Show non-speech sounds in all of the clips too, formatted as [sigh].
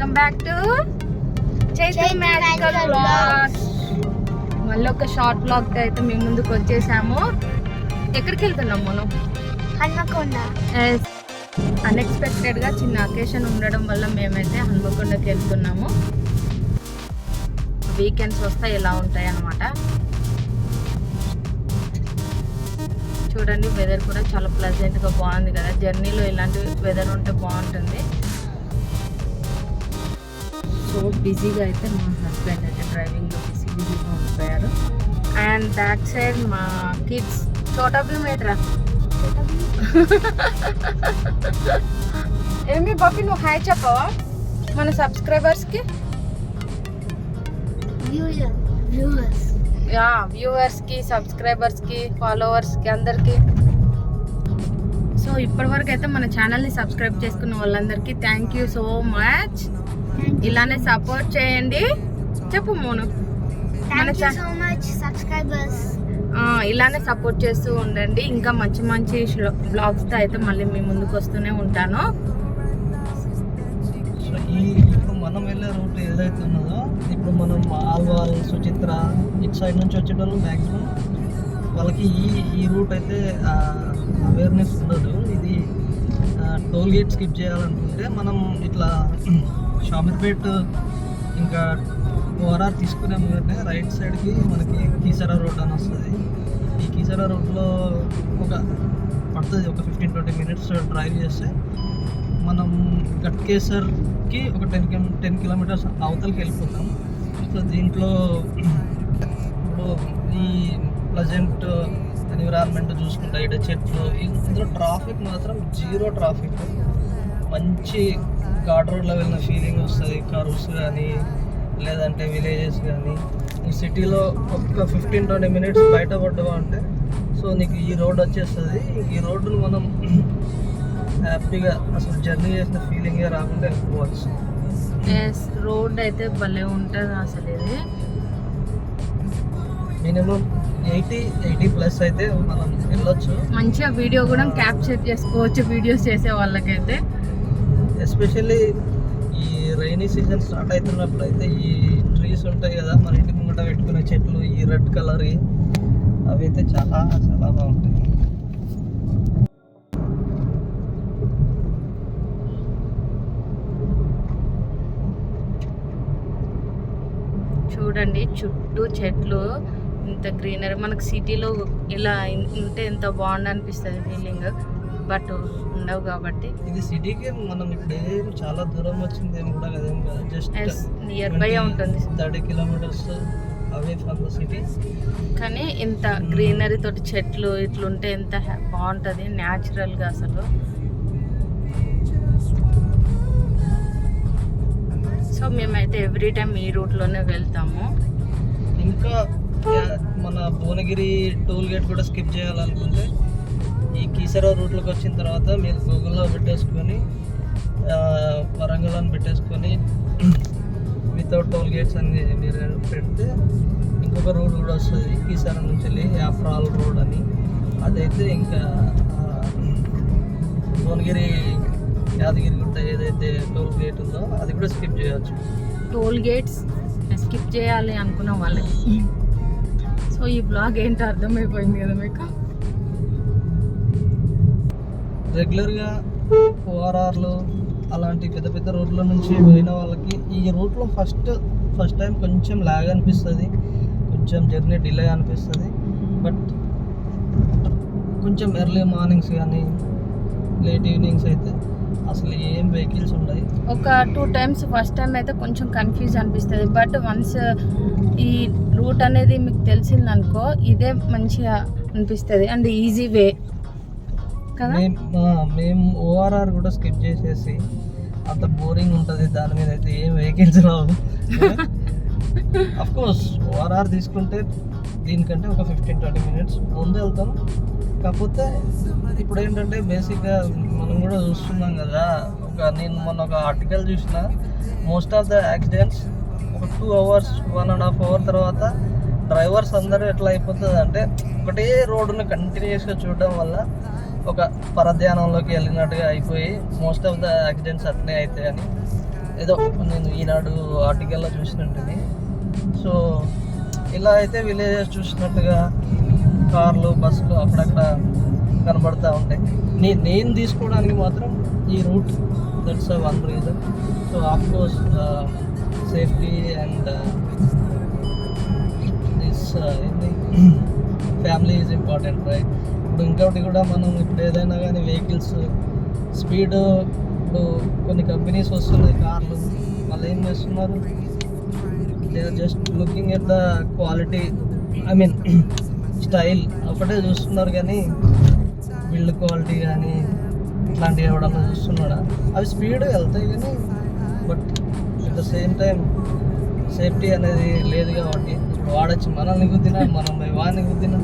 Welcome back to Chaitanya magical blogs మళ్ళీ ఒక short blog అయితే మీ ముందుకు వచ్చేసాము. ఎక్కడికి వెళ్తున్నాం మనం? హన్మకొండ. అన్ఎక్స్పెక్టెడ్గా చిన్న అకేషన్ ఉండడం వల్ల మేమైతే హన్మకొండకి వెళ్తున్నాము. వీకెండ్స్ వస్తే ఇలా ఉంటాయి అన్నమాట చూడండి వెదర్ కూడా చాలా ప్లెజెంట్గా బాగుంది కదా. జర్నీలో ఇలాంటి వెదర్ ఉంటే బాగుంటుంది. సో బిజీగా అయితే మా హస్బెండ్ అయితే డ్రైవింగ్లో బిజీ బిజీగా ఉండిపోయారు. అండ్ బ్యాక్ సైడ్ మా కిడ్స్ చోటా భీమ్ ఏట్రా ఏమి బాబీ నువ్వు హాయ్ చెప్పవా? మన సబ్స్క్రైబర్స్కి వ్యూయర్ వ్యూవర్స్. యా వ్యూవర్స్కి సబ్స్క్రైబర్స్కి ఫాలోవర్స్కి అందరికి. సో ఇప్పటివరకు అయితే మన ఛానల్ని సబ్స్క్రైబ్ చేసుకున్న వాళ్ళందరికీ థ్యాంక్ యూ సో మచ్. ఇలానే సపోర్ట్ చేయండి. చెప్పు మోను. ఇలానే సపోర్ట్ చేస్తూ ఉండండి. ఇంకా మంచి మంచి బ్లాగ్స్తో అయితే మళ్ళీ మీ ముందుకు వస్తూనే ఉంటాను. ఇప్పుడు మనం వెళ్ళే రూట్ ఏదైతే ఉన్నదో ఇప్పుడు మనం ఆల్వాల్ సుచిత్ర ఇటు సైడ్ నుంచి వచ్చేటోళ్ళు మ్యాక్సిమం వాళ్ళకి ఈ ఈ రూట్ అయితే అవేర్నెస్ ఉండదు. ఇది టోల్ గేట్ స్కిప్ చేయాలనుకుంటే మనం ఇట్లా షామీర్పేట్ ఇంకా ఓఆర్ఆర్ తీసుకునే కంటే రైట్ సైడ్కి మనకి కీసరా రోడ్ అని వస్తుంది. ఈ కీసరా రోడ్లో ఒక పడుతుంది ఒక ఫిఫ్టీన్ ట్వంటీ మినిట్స్ డ్రైవ్ చేస్తే మనం గట్కేసర్కి ఒక టెన్కి టెన్ కిలోమీటర్స్ అవతలకి వెళ్ళిపోతాం. సో దీంట్లో ఇప్పుడు ఈ ప్లజెంట్ ఎన్విరాన్మెంట్ చూసుకుంటే ఇక్కడ చెట్లు ఇందులో ట్రాఫిక్ మాత్రం జీరో ట్రాఫిక్ మంచి ఘాట్ రోడ్లో వెళ్ళిన ఫీలింగ్ వస్తుంది కర్వ్స్ కానీ లేదంటే విలేజెస్ కానీ సిటీలో ఒక ఫిఫ్టీన్ ట్వంటీ మినిట్స్ బయట పడ్డావా అంటే సో నీకు ఈ రోడ్ వచ్చేస్తుంది. ఈ రోడ్డును మనం [clears throat] హ్యాపీగా అసలు జర్నీ చేసిన ఫీలింగే రాకుండా వెళ్ళిపోవచ్చు. ఎస్ రోడ్ అయితే భలే ఉంటుంది అసలు ఇది. మినిమం ఎయిటీ ఎయిటీ ప్లస్ అయితే మనం వెళ్ళొచ్చు. మంచిగా వీడియో కూడా క్యాప్చర్ చేసుకోవచ్చు వీడియోస్ చేసే వాళ్ళకైతే. ఎస్పెషల్లీ ఈ రైనీ సీజన్ స్టార్ట్ అవుతున్నప్పుడు అయితే ఈ ట్రీస్ ఉంటాయి కదా మన ఇంటి ముంగట పెట్టుకునే చెట్లు ఈ రెడ్ కలర్ అవి అయితే చాలా చాలా బాగుంటాయి. చూడండి చుట్టూ చెట్లు ఇంత గ్రీనరీ మనకు సిటీలో ఇలా ఉంటే ఎంత బాగుండు అనిపిస్తుంది ఫీలింగ్ బట్ ఉండవు కాబట్టి. ఇది సిటీకి మనం ఇప్పుడు ఏం చాలా దూరం వచ్చింది ఏం కూడా కదేం కదా. జస్ట్ నియర్ బై ఉంటుంది. Thirty kilometres away from the city కానీ ఇంత గ్రీనరీ తోటి చెట్లు ఇట్లుంటే ఎంత బాగుంటుంది న్యాచురల్గా అసలు. సో మేమైతే ఎవ్రీ టైం ఈ రూట్లోనే వెళ్తాము. ఇంకా మన భువనగిరి టోల్ గేట్ కూడా స్కిప్ చేయాలనుకుంటే ఈ కీసరా రూట్లోకి వచ్చిన తర్వాత మీరు గూగుల్లో పెట్టేసుకొని ఆ, వరంగల్ అని పెట్టేసుకొని వితౌట్ టోల్ గేట్స్ అని మీరు పెడితే ఇంకొక రోడ్ కూడా వస్తుంది కీసరా నుంచి వెళ్ళి యాఫ్రాల్ రోడ్ అని. అదైతే ఇంకా భువనగిరి యాదగిరి గుట్ట ఏదైతే టోల్ గేట్ ఉందో అది కూడా స్కిప్ చేయవచ్చు టోల్ గేట్స్ స్కిప్ చేయాలి అనుకున్న వాళ్ళకి. సో ఈ బ్లాగ్ ఏంటో అర్థమైపోయింది కదా మీకు? రెగ్యులర్గా ఓఆర్ఆర్లు అలాంటి పెద్ద పెద్ద రోడ్ల నుంచి పోయిన వాళ్ళకి ఈ రూట్లో ఫస్ట్ ఫస్ట్ టైం కొంచెం లాగ్ అనిపిస్తుంది. కొంచెం జర్నీ డిలే అనిపిస్తుంది. బట్ కొంచెం ఎర్లీ మార్నింగ్స్ కానీ లేట్ ఈవినింగ్స్ అయితే అసలు ఏం వెహికల్స్ ఉన్నాయి ఒక టూ టైమ్స్ ఫస్ట్ టైం అయితే కొంచెం కన్ఫ్యూజ్ అనిపిస్తుంది. బట్ వన్స్ ఈ రూట్ అనేది మీకు తెలిసిందనుకో ఇదే మంచిగా అనిపిస్తుంది. And easy way. కదా? మేము ఓఆర్ఆర్ కూడా స్కిప్ చేసేసి అంత బోరింగ్ ఉంటుంది దాని మీద అయితే ఏం వెహికల్స్ రావు. అఫ్ కోర్స్ ఓఆర్ఆర్ తీసుకుంటే దీనికంటే ఒక ఫిఫ్టీన్ ట్వంటీ మినిట్స్ ముందు వెళ్తాం. కాకపోతే ఇప్పుడు ఏంటంటే బేసిక్గా మనం కూడా చూస్తున్నాం కదా ఒక నేను మొన్న ఒక ఆర్టికల్ చూసిన మోస్ట్ ఆఫ్ ద యాక్సిడెంట్స్ ఒక two hours one and half hour తర్వాత డ్రైవర్స్ అందరూ ఎట్లా అయిపోతుంది అంటే ఒకటే రోడ్డుని కంటిన్యూస్గా చూడడం వల్ల ఒక పరధ్యానంలోకి వెళ్ళినట్టుగా అయిపోయి మోస్ట్ ఆఫ్ ద యాక్సిడెంట్స్ అట్నే అవుతాయని ఏదో నేను ఈనాడు ఆర్టికల్లో చూసినట్టుని సో ఇలా అయితే విలేజెస్ చూసినట్టుగా కార్లు బస్సులు అక్కడక్కడ కనబడతా ఉంటాయి. నే నేను తీసుకోవడానికి మాత్రం ఈ route that's one reason so of course safety and this family is important right ఇప్పుడు ఇంకొకటి కూడా మనం ఇప్పుడు ఏదైనా కానీ వెహికల్స్ స్పీడ్ ఇప్పుడు కొన్ని కంపెనీస్ వస్తున్నాయి కార్లు. వాళ్ళు ఏం చేస్తున్నారు? They are just looking at the quality I mean [clears throat] style. ఒకటే చూస్తున్నారు కానీ బిల్డ్ క్వాలిటీ కానీ ఇట్లాంటివి ఎవడన్నా చూస్తున్నాడా? అవి స్పీడ్ వెళ్తాయి కానీ but at the same time safety అనేది లేదు కాబట్టి ఇప్పుడు వాడచ్చు మనల్ని గుద్దినా మనం వాడిని గుద్దినా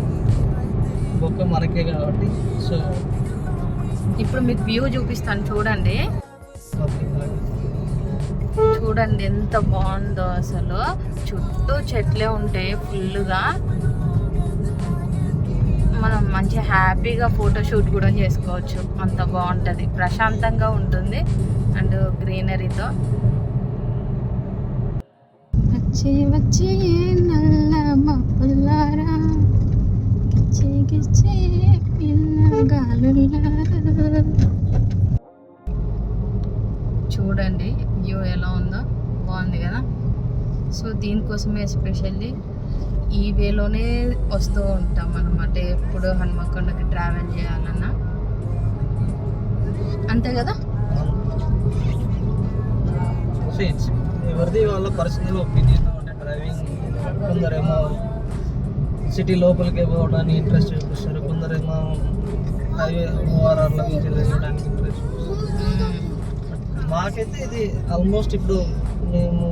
బొక్క మనకే కాబట్టి సో ఇప్పుడు మీకు వ్యూ చూపిస్తాను చూడండి. చూడండి ఎంత బాగుందో అసలు. చుట్టూ చెట్లే ఉంటాయి ఫుల్గా మనం మంచి హ్యాపీగా ఫోటోషూట్ కూడా చేసుకోవచ్చు. అంత బాగుంటుంది. ప్రశాంతంగా ఉంటుంది. అండ్ గ్రీనరీతో వచ్చే వచ్చే నల్ల మబ్బులారా? గిచ్చే చూడండి వ్యూ ఎలా ఉందో. బాగుంది కదా? సో దీనికోసమే ఎస్పెషల్లీ ఈ వేలోనే వస్తూ ఉంటాం అనమాట ఎప్పుడు హనుమకొండకి ట్రావెల్ చేయాలన్నా. అంతే కదా? ఎవరిది వాళ్ళ పర్సనల్ ఒపీనియన్ అంటే డ్రైవింగ్ కొందరేమో సిటీ లోపలికి పోవడానికి ఇంట్రెస్ట్ చూపిస్తారు. కొందరేమో హైవే ఓఆర్ఆర్లో నుంచి వెళ్ళడానికి ఇంట్రెస్ట్ చూపిస్తారు. మాకైతే ఇది ఆల్మోస్ట్ ఇప్పుడు మేము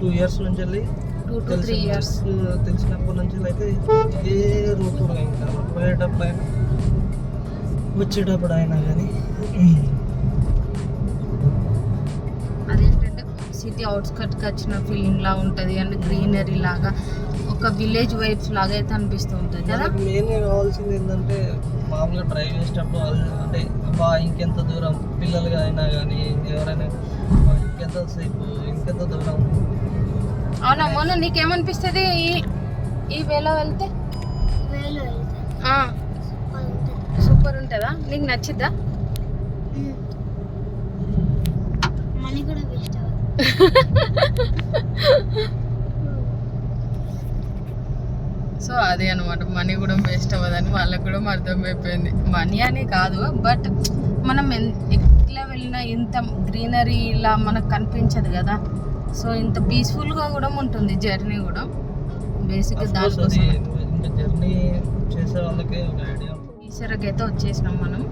టూ ఇయర్స్ నుంచి వెళ్ళి టూ టు త్రీ ఇయర్స్ తెలిసినప్పటి నుంచి అయితే ఏ రూట్ కూడా ఇంకా పోయేటప్పుడు అయినా వచ్చేటప్పుడు అయినా కానీ. అదేంటంటే సిటీ అవుట్స్కట్కి వచ్చిన ఫీలింగ్ లా ఉంటుంది. అండ్ గ్రీనరీ లాగా. ఒక విలేజ్ వైబ్స్ లాగా అయితే అనిపిస్తూ ఉంటుంది కదా? మెయిన్గా కావాల్సింది ఏంటంటే మామూలుగా డ్రైవ్ చేసేటప్పుడు వాళ్ళు అంటే బా ఇంకెంత దూరం పిల్లలుగా అయినా కానీ ఎవరైనా "అబ్బా, ఇంకెంత సేపు ఇంకెంత దూరం. అవునా? మొన్న నీకేమనిపిస్తుంది ఈ ఈ వేలో వెళ్తే? సూపర్ ఉంటుందా. నీకు నచ్చిద్దా? మనీ కూడా [laughs] వేస్ట్ సో అదే అనమాట మనీ కూడా వేస్ట్ అవ్వదని వాళ్ళకి కూడా అర్థమైపోయింది. మనీ అని కాదు బట్ మనం ఎట్లా వెళ్ళినా ఇంత గ్రీనరీ ఇలా మనకు కనిపించదు కదా. సో ఇంత పీస్ఫుల్గా కూడా ఉంటుంది జర్నీ కూడా. బేసిక్గా దానికోసం ఇంకా జర్నీ చేసే వాళ్ళకి ఒక ఐడియా ఈసరకు అయితే వచ్చేసినాం మనం.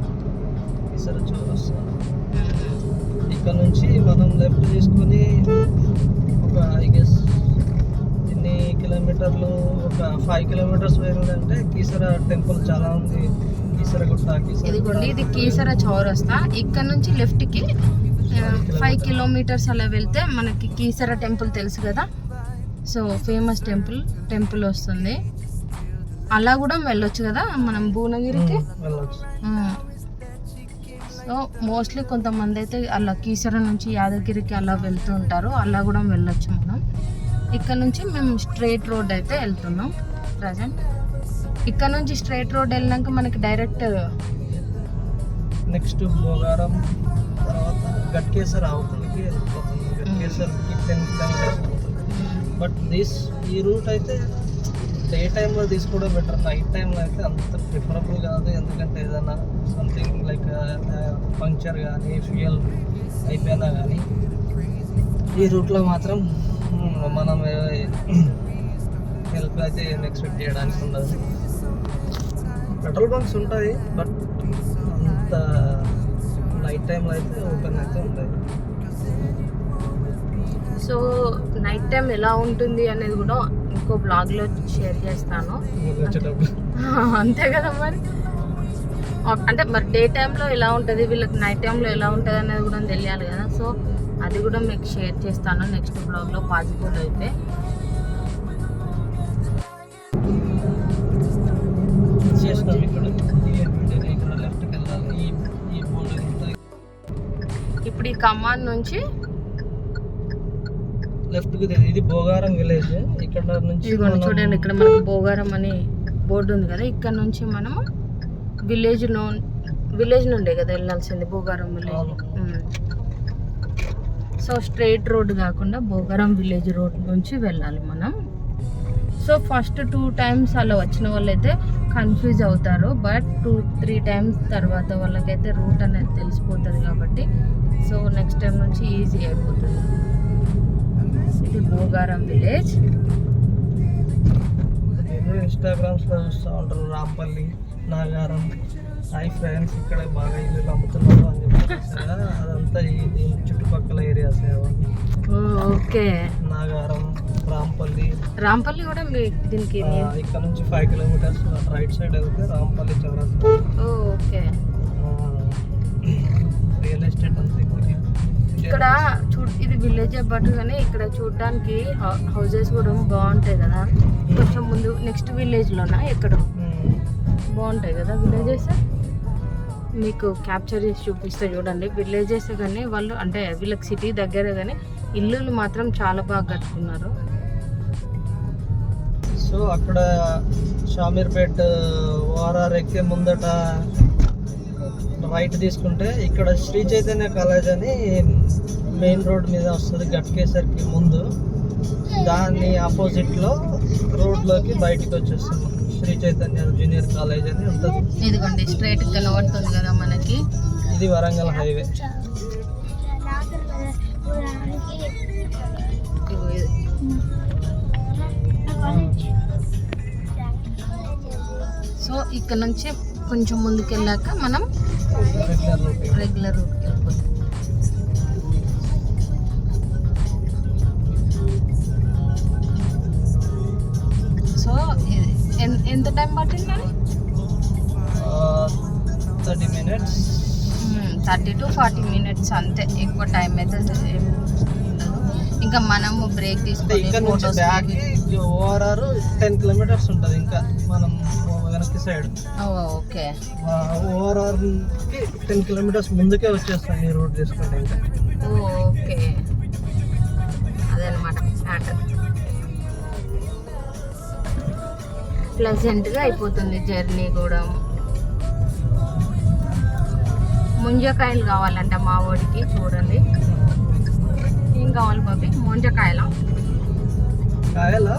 ఈసారి ఇక్కడ నుంచి మనం లెఫ్ట్ తీసుకొని ఒక ఐ గెస్ ఎన్ని కిలోమీటర్లు ఒక ఫైవ్ కిలోమీటర్స్ వెళ్ళాలంటే కీసర టెంపుల్ చాలా ఉంది. కీసర గుట్ట కీసర ఇదిగోండి ఇది కీసర చౌరస్తా. ఇక్కడ నుంచి లెఫ్ట్కి ఫైవ్ కిలోమీటర్స్. అలా వెళ్తే మనకి కీసర టెంపుల్ తెలుసు కదా? సో ఫేమస్ టెంపుల్ టెంపుల్ వస్తుంది. అలా కూడా వెళ్ళొచ్చు కదా? మనం భువనగిరికి? సో మోస్ట్లీ కొంతమంది అయితే అలా కీసర నుంచి యాదగిరికి అలా వెళ్తూ ఉంటారు. అలా కూడా వెళ్ళొచ్చు మనం. ఇక్కడ నుంచి మేము స్ట్రైట్ రోడ్ అయితే వెళ్తున్నాం ప్రజెంట్. ఇక్కడ నుంచి స్ట్రైట్ రోడ్ వెళ్ళినాక మనకి డైరెక్ట్ నెక్స్ట్ భోగారం తర్వాత గట్కేసర్ అవతలకి వెళ్ళిపోతుంది గట్కేసర్కి టెన్ కిలోమీటర్స్ అవుతుంది బట్ దిస్ ఈ రూట్ అయితే డే టైంలో తీసుకోవడం బెటర్ నైట్ టైంలో అయితే అంత ప్రిఫరబుల్ కాదు. ఎందుకంటే ఏదైనా సంథింగ్ లైక్ పంక్చర్ కానీ ఫ్యూయల్ అయిపోయినా కానీ ఈ రూట్లో మాత్రం మనం హెల్ప్ అయితే ఏం ఎక్స్పెక్ట్ చేయడానికి ఉండదు. పెట్రోల్ బంక్స్ ఉంటాయి బట్ అంత నైట్ టైంలో అయితే ఓపెన్ అయితే ఉంటాయి. సో నైట్ టైం ఎలా ఉంటుంది అనేది కూడా ఇంకో బ్లాగ్లో షేర్ చేస్తాను. [laughs] అంతే. కదా మరి. అంటే మరి డే టైంలో ఎలా ఉంటుంది? వీళ్ళకి నైట్ టైంలో ఎలా ఉంటుంది అనేది కూడా తెలియాలి కదా. సో అది కూడా మీకు షేర్ చేస్తాను నెక్స్ట్ బ్లాగ్లో పాసిబుల్ అయితే. ఇప్పుడు. ఈ కమాన్ నుంచి లెఫ్ట్ ఇది భోగారం విలేజ్. ఇక్కడ నుంచి మనం- చూడండి ఇక్కడ మనకు భోగారం అని బోర్డు ఉంది కదా. ఇక్కడ నుంచి మనము విలేజ్లో విలేజ్ నుండే కదా వెళ్ళాల్సింది Bhogaram village. So straight road కాకుండా భోగారం విలేజ్ రోడ్ నుంచి వెళ్ళాలి మనం. సో ఫస్ట్ టూ టైమ్స్ అలా వచ్చిన వాళ్ళైతే కన్ఫ్యూజ్ అవుతారు. బట్ టూ త్రీ టైమ్స్ తర్వాత వాళ్ళకైతే రూట్ అనేది తెలిసిపోతుంది కాబట్టి సో నెక్స్ట్ టైం నుంచి ఈజీ అయిపోతుంది. ఇది భోగారం విలేజ్. ఇన్స్టాగ్రామ్స్లో ఇన్స్టాగ్రామ్స్ చూస్తూ ఉంటారు రాంపల్లి నాగారం. ఫ్రెండ్స్ ఇక్కడ బాగా ఇల్లు అమ్ముతున్నారు ఓకే. నాగారం రాంపల్లి. రాంపల్లి కూడా దీనికి ఇక్కడ నుంచి ఫైవ్ కిలోమీటర్స్ రైట్ సైడ్ వెళ్తే రాంపల్లి చౌరస్తా. ఓకే. రియల్ ఎస్టేట్ అంతా ఇక్కడ చూ ఇది విలేజ్ బట్ కానీ ఇక్కడ చూడడానికి హౌసెస్ కూడా బాగుంటాయి కదా. కొంచెం ముందు నెక్స్ట్ విలేజ్ లోనా ఎక్కడ. బాగుంటాయి కదా విలేజెస్ మీకు క్యాప్చర్ చేసి చూపిస్తే చూడండి. విలేజెస్ కానీ వాళ్ళు అంటే వీళ్ళకి సిటీ దగ్గరే కానీ ఇల్లులు మాత్రం చాలా బాగా కట్టుకున్నారు. సో అక్కడ షామీర్పేట్ ఓఆర్ఆర్ ఎక్కే ముందట రైట్ తీసుకుంటే ఇక్కడ శ్రీ చైతన్య కాలేజ్ అని మెయిన్ రోడ్ మీద వస్తుంది గట్కేసరికి ముందు. దాని ఆపోజిట్లో రోడ్లోకి బయటికి వచ్చేస్తున్నాం శ్రీ చైతన్య జూనియర్ కాలేజ్ అని ఉంటుంది. ఇదిగోండి స్ట్రైట్ కనబడుతుంది కదా మనకి. ఇది వరంగల్ హైవే. సో ఇక్కడ నుంచి కొంచెం ముందుకు వెళ్ళాక మనం రెగ్యులర్ రూట్ రెగ్యులర్ రూట్కి వెళ్ళిపోతాం. సో ఎంత time పట్టిందని thirty minutes thirty to forty minutes అంతే. ఎక్కువ టైం అయితే ఇంకా మనము బ్రేక్ తీసుకొని ఓఆర్ఆర్ టెన్ కిలోమీటర్స్ ఉంటుంది ఇంకా. మనం వెనక్కి సైడ్ ఓకే. ఓఆర్ఆర్కి టెన్ కిలోమీటర్స్ ముందుకే వచ్చేస్తాం ఈ రోడ్ తీసుకుంటే ఇంకా. ఓకే. అదనమాట మ్యాటర్ ప్లెజెంట్గా అయిపోతుంది జర్నీ కూడా. ముంజకాయలు కావాలంట మా వాడికి చూడండి. ఏం కావాలి బాబీ? ముంజకాయల? కాయల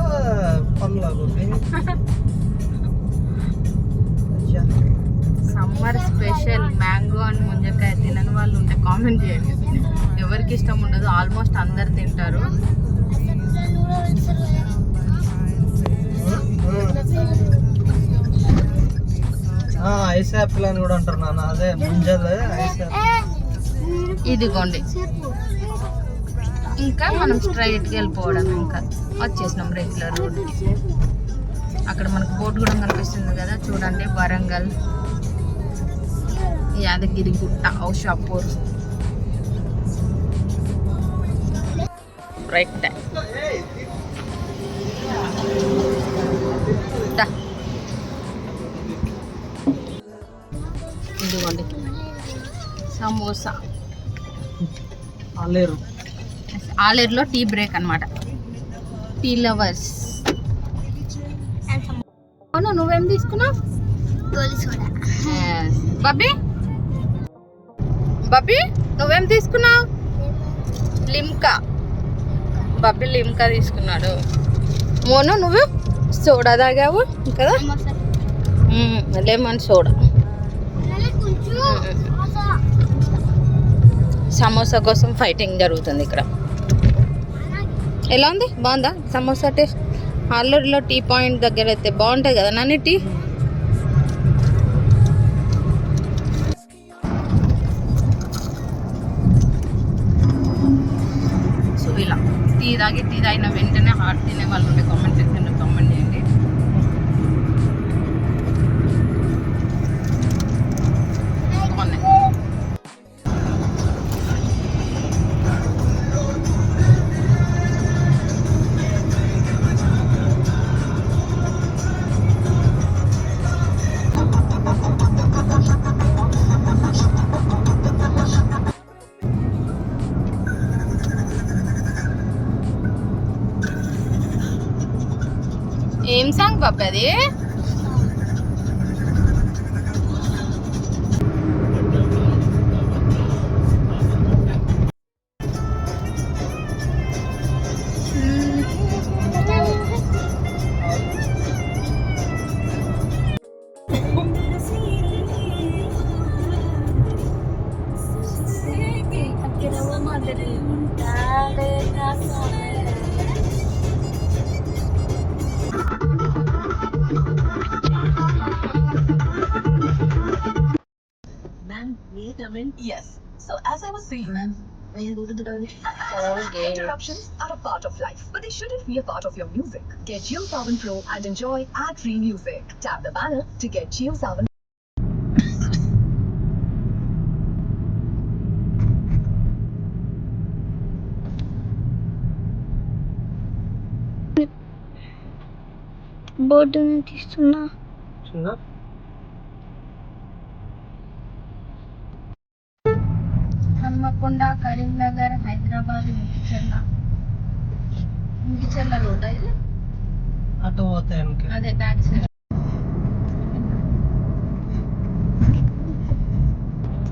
పండ్ల Gopi [laughs] summer special mango and ముంజకాయ తినని వాళ్ళు ఉంటే కామెంట్ చేయండి. ఎవరికి ఇష్టం ఉండదు ఆల్మోస్ట్ అందరు తింటారు. ఐస్ యాపిల్ అని కూడా అంటారు నాన్న. అదే ముంజలే ఇదిగోండి. ఇంకా మనం స్ట్రైట్కి వెళ్ళిపోవడం ఇంకా వచ్చేసినాం రెగ్యులర్ రోడ్కి అక్కడ మనకు బోర్డు కూడా కనిపిస్తుంది కదా చూడండి వరంగల్. యాదగిరి గుట్ట ఔషాపూర్. రైట్ టైం ఇదిగోండి. సమోసా. ఆలేరు. ఆలేరులో టీ బ్రేక్ అన్నమాట. Tea lovers. అవును? నువ్వేం తీసుకున్నావు? బబ్బీ? బబ్బీ నువ్వేం తీసుకున్నావు? లిమ్కా. బబ్బీ లిమ్కా తీసుకున్నాడు. మోను నువ్వు? సోడా తాగావు కదా? Lemon soda. సమోసా కోసం ఫైటింగ్ జరుగుతుంది ఇక్కడ. ఎలా ఉంది? బాగుందా? సమోసా టేస్ట్? ఆల్రెడీలో టీ పాయింట్ దగ్గర అయితే బాగుంటాయి కదా నాని టీ సో ఇలా టీ తాగి టీ తాగిన వెంటనే హాట్ తినే వాళ్ళు ఉండే కామెంట్ సెక్షన్లో కామెంట్ ఏం interruptions are a part of life, but they shouldn't be a part of your music. Get Jio Savan Pro and enjoy ad-free music. Tap the banner to get Jio Savan బోర్డుని తీస్తున్నా హన్మకొండ కరీంనగర్ హైదరాబాద్ ముగిచెల్ల ముగిచెల్ల road ఇది? అటు వెనక్కి. అదే back side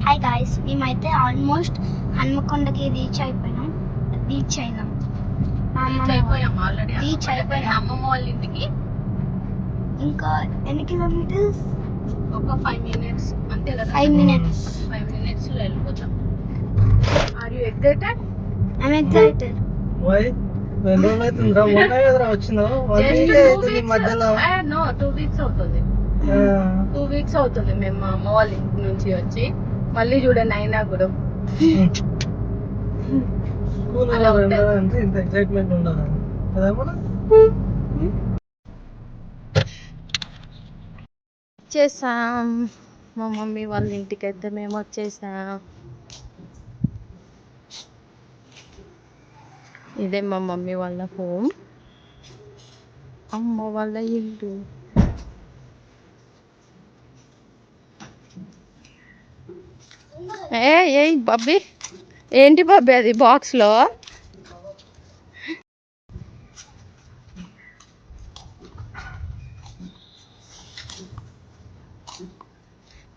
hi guys మేమైతే almost హన్మకొండకి reach అయిపోయినాం. రీచ్ అయినాం. రీచ్ అయిపోయాం ఆల్రెడీ రీచ్ అయిపోయాం. అమ్మమ్మ వాళ్ళ ఇంటికి. ఇంకా ఎన్ని కిలోమీటర్స్ ఒక ఫైవ్ మినిట్స్ అంతే కదా? ఫైవ్ మినిట్స్ ఫైవ్ మినిట్స్లో వెళ్ళిపోతాం. Are you excited I'm excited why రోజులు [laughs] మొన్న కదరా వచ్చినావు? వన్ వీక్ అవుతుంది ఈ మధ్యలో. నో టూ వీక్స్ అవుతుంది. ఆ, టూ వీక్స్ అవుతుంది మేము మా అమ్మ వాళ్ళ ఇంటి నుంచి వచ్చి. మళ్ళీ చూడండి అయినా కూడా. స్కూల్. అంటే ఇంత ఎక్సైట్మెంట్ ఉండదు అదేమన్నా వచ్చేసాం మా మమ్మీ వాళ్ళ ఇంటికి అయితే మేము వచ్చేసాం. ఇదే మా మమ్మీ వాళ్ళ హోమ్ అమ్మ వాళ్ళ ఇల్లు. ఏ ఏ బబ్బీ ఏంటి బబ్బీ అది బాక్స్లో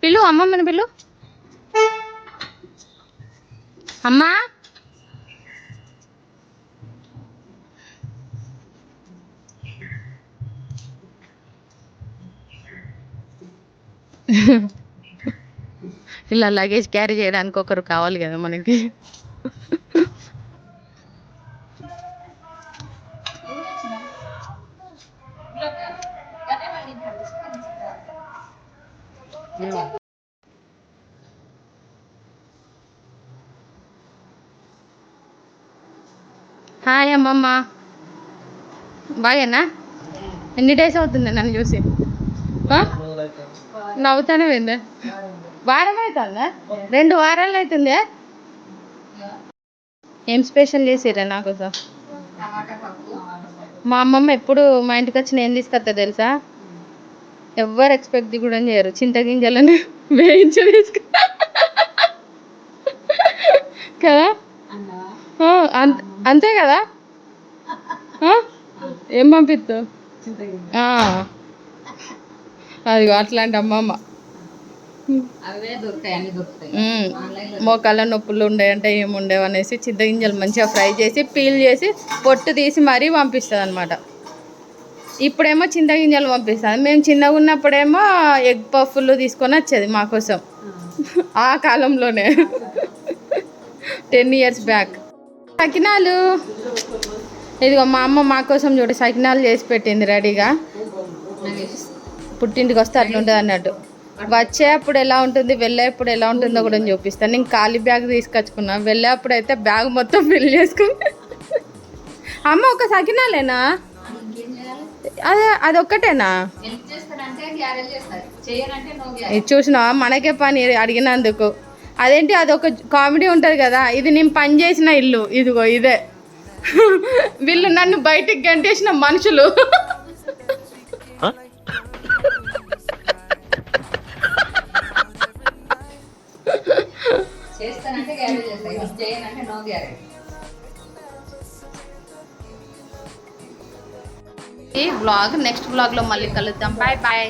పిల్లు అమ్మమ్మని పిల్లు అమ్మా? ఇలా లగేజ్ క్యారీ చేయడానికి ఒకరు కావాలి కదా మనకి. హాయ్ అమ్మమ్మ. బాగేనా ఎన్ని డేస్ అవుతుంది నన్ను చూసి? నవ్వుతానే పోయిందే వారం అవుతుందా రెండు వారాలు అవుతుంది ఏం స్పెషల్ చేసిర్రా నా కోసం మా అమ్మమ్మ ఎప్పుడు మా ఇంటికి వచ్చి నేను తీసుకొస్తా తెలుసా? ఎవ్వరు ఎక్స్పెక్ట్ కూడా చేయరు. చింతగింజలను [laughs] వేయించి తీసుకు కదా? అంతే కదా? ఏం పంపిస్తావు ఆ. అదిగో అట్లాంటి అమ్మమ్మ. మోకాళ్ళ నొప్పులు ఉండేవంటే ఏమి ఉండేవి అనేసి చింతగింజలు మంచిగా ఫ్రై చేసి పీల్ చేసి పొట్టు తీసి మరీ పంపిస్తుంది అనమాట ఇప్పుడేమో చింతగింజలు పంపిస్తుంది. మేము చిన్నగా ఉన్నప్పుడేమో ఎగ్ పఫ్లు తీసుకొని వచ్చేది మా కోసం. ఆ. కాలంలోనే. Ten years back. సకినాలు. ఇదిగో మా అమ్మ మా కోసం చూడు సకినాలు చేసి పెట్టింది రెడీగా. పుట్టింటికి వస్తే అట్లా ఉంటుంది అన్నట్టు. వచ్చేప్పుడు ఎలా ఉంటుంది వెళ్ళేప్పుడు ఎలా ఉంటుందో కూడా చూపిస్తాను. నేను ఖాళీ బ్యాగ్ తీసుకొచ్చుకున్నా. వెళ్ళేప్పుడు అయితే బ్యాగ్ మొత్తం ఫిల్ చేసుకుని [laughs] అమ్మ ఒక సకినాలేనా? అదే అది ఒక్కటేనా ఇది చూసినావా? మనకే పని అడిగినందుకు. అదేంటి అదొక కామెడీ ఉంటుంది కదా? ఇది నేను పని చేసిన ఇల్లు. ఇదిగో ఇదే. [laughs] వీళ్ళు నన్ను బయటికి గంటేసిన మనుషులు. [laughs] చేస్తానంటే గ్యారెల్ చేస్తారు చేయనంటే నో గ్యారెల్ ఈ బ్లాగ్ నెక్స్ట్ బ్లాగ్లో మళ్ళీ కలుద్దాం. Bye bye